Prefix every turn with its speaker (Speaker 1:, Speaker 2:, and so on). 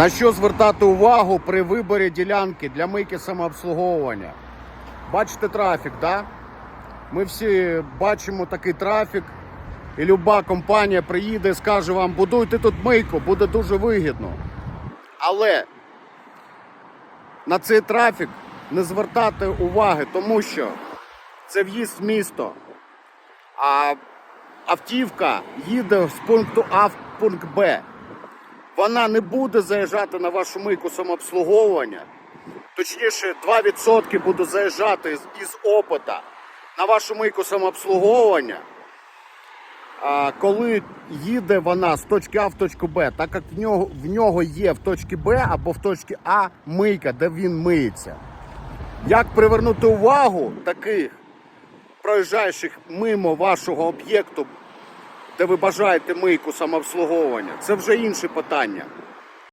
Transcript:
Speaker 1: На що звертати увагу при виборі ділянки для мийки самообслуговування? Бачите трафік, да? Ми всі бачимо такий трафік, і люба компанія приїде і скаже вам, будуйте тут мийку, буде дуже вигідно. Але на цей трафік не звертати уваги, тому що це в'їзд в місто. А автівка їде з пункту А в пункт Б. Вона не буде заїжджати на вашу мийку самообслуговування. Точніше, 2% буде заїжджати із опита на вашу мийку самообслуговування. Коли їде вона з точки А в точку Б, так як в нього, в нього є в точці Б або в точці А мийка, де він миється. Як привернути увагу таких проїжджаючих мимо вашого об'єкту, де ви бажаєте мийку самообслуговування, це вже інше питання.